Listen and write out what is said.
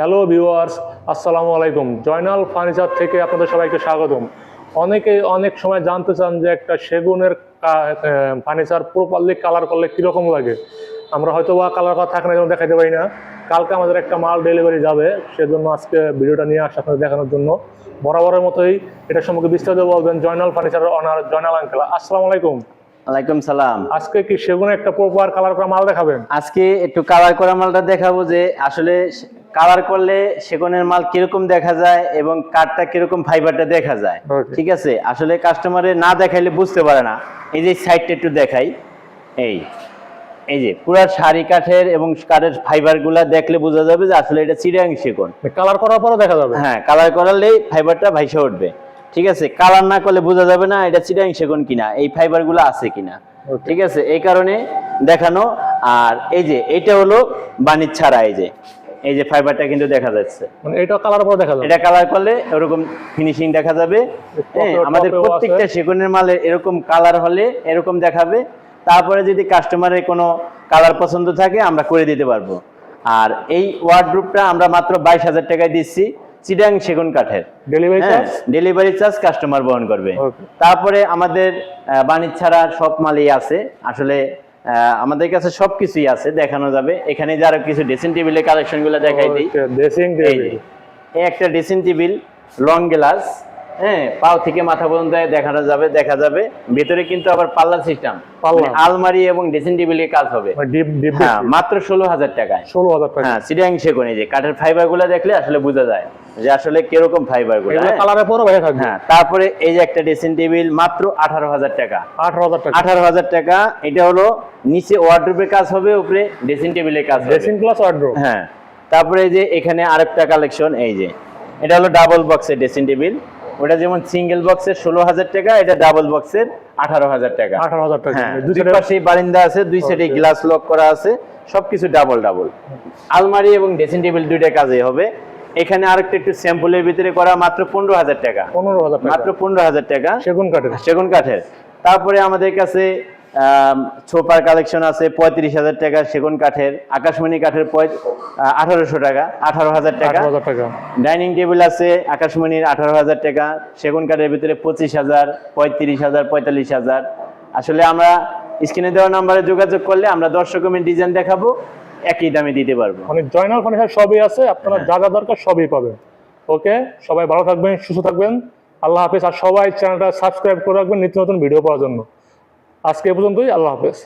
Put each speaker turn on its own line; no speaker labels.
Hello viewers আসসালামু আলাইকুম Joynal furniture থেকে আপনাদের সবাইকে স্বাগতম। অনেকে অনেক সময় জানতে চান যে একটা সেগুনের ফার্নিচার প্রপারলি কালার করলে কীরকম লাগে। আমরা হয়তো বা কালার করা থাকে না যেন দেখাতে পারি না। কালকে আমাদের একটা মাল ডেলিভারি যাবে সেজন্য আজকে ভিডিওটা নিয়ে আসা আপনাদের দেখানোর জন্য। বরাবরের মতোই এটা সম্পর্কে বিস্তারিত বলবেন জয়নাল ফার্নিচারের অনার জয়নাল আঙ্কেল আসসালামু আলাইকুম।
ওয়ালাইকুম সালাম।
আজকে কি সেগুনে একটা প্রপার কালার করা মাল দেখাবেন?
আজকে একটু কালার করা মালটা দেখাবো যে আসলে কালার করলে সেগুনের মাল কীরকম দেখা যায় এবং কাঠটা কীরকম ফাইবারটা দেখা যায়। ঠিক আছে? আসলে কাস্টমারে না দেখাইলে বুঝতে পারে না। এই যে সাইডটা একটু দেখাই। এই এই যে পুরা শাড়ি কাঠের এবং কাঠের ফাইবারগুলা দেখলে বোঝা যাবে যে আসলে এটা চিরাং সেগুন।
কালার করার পরও দেখা যাবে।
হ্যাঁ কালার করালেই ফাইবারটা ভাইসা উঠবে। ঠিক আছে? কালার না করলে বোঝা যাবে না এটা চিরাং সেগুন কিনা এই ফাইবারগুলো আছে কিনা। ঠিক আছে? এই কারণে দেখানো। আর এই যে এটা হলো বাণিজ্য ছাড়া এই যে। এই যে ফাইবারটা কিন্তু দেখা যাচ্ছে।
মানে এটা কালার পর দেখা যাবে।
এটা কালার করলে এরকম ফিনিশিং দেখা যাবে। হ্যাঁ, আমাদের প্রত্যেকটা সেগুনের মালে এরকম কালার হলে এরকম দেখাবে। তারপরে যদি কাস্টমারের কোনো কালার পছন্দ থাকে আমরা করে দিতে পারব। আর এই ওয়ার্ডরুপটা আমরা মাত্র বাইশ হাজার টাকায় দিচ্ছি চিডাং সেগুন কাঠের।
Delivery charge
delivery charge customer বহন করবে। তারপরে আমাদের বাণিজ্য ছাড়া সব মালই আছে। আসলে আমাদের কাছে সবকিছুই আছে দেখানো যাবে। এখানে যারা কিছু ড্রেসিং টেবিলের কালেকশনগুলো দেখাই দিই।
ড্রেসিং
যে, এই একটা ড্রেসিং টেবিল লং গ্লাস হ্যাঁ পাও থেকে মাথা পর্যন্ত দেখানো যাবে দেখা যাবে। ভেতরে কিন্তু আবার পাল্লা সিস্টেম
পাল্লা।
আলমারি এবং ড্রেসিং টেবিলের কাজ হবে। হ্যাঁ মাত্র ষোলো হাজার টাকায়।
ষোলো হাজার টাকা।
হ্যাঁ সিডিয়াং সেগুন এই যে কাঠের ফাইবারগুলো দেখলে আসলে বোঝা যায়। যে আসলে কীরকম ফাইবারগুলো
এগুলো
হ্যাঁ?
ভাই থাকবে।
হ্যাঁ তারপরে এই যে একটা ড্রেসিং টেবিল মাত্র আঠারো হাজার টাকা।
আঠারো হাজার টাকা।
আঠারো হাজার টাকা এটা হলো নিচে কাজ হবে উপরে ড্রেসিং টেবিলের কাজ হবে।
ড্রেসিং প্লাস ওয়ার্ড্রোব
হ্যাঁ তারপরে যে এখানে আরেকটা কালেকশন এই যে এটা হলো ডাবল বক্সের ড্রেসিং টেবিল ওটা যেমন সিঙ্গেল বক্সের ষোলো হাজার টাকা এটা ডাবল বক্সের আঠারো হাজার টাকা।
আঠারো হাজার টাকা। দুই
পাশেই বারিন্দা আছে দুই সাইডে গ্লাস লক করা আছে সবকিছু ডাবল ডাবল আলমারি এবং ড্রেসিং টেবিল দুইটা কাজে হবে। এখানে আরেকটা একটু স্যাম্পলের ভিতরে করা মাত্র পনেরো হাজার টাকা।
পনেরো হাজার
মাত্র পনেরো হাজার টাকা।
সেগুন কাঠের।
সেগুন কাঠের। তারপরে আমাদের কাছে ছোপার কালেকশন আছে পঁয়ত্রিশ হাজার টাকা সেগুন কাঠের। আকাশমণি কাঠের আঠারোশো টাকা
আঠারো হাজার টাকা।
ডাইনিং টেবিল আছে আকাশমণির আঠারো হাজার টাকা। সেগুন কাঠের ভিতরে পঁচিশ হাজার পঁয়ত্রিশ হাজার পঁয়তাল্লিশ হাজার। আসলে আমরা স্ক্রিনে দেওয়া নাম্বারে যোগাযোগ করলে আমরা দর্শক ডিজাইন দেখাবো। একই দামে দিতে পারব।
মানে জয়নাল ফার্নিচার সবই আছে আপনারা যা যা দরকার সবই পাবেন। ওকে সবাই ভালো থাকবেন সুস্থ থাকবেন। আল্লাহ হাফেজ আর সবাই চ্যানেলটা সাবস্ক্রাইব করে রাখবেন নিত্য নতুন ভিডিও পাওয়ার জন্য। আজকে এ পর্যন্তই আল্লাহ হাফেজ।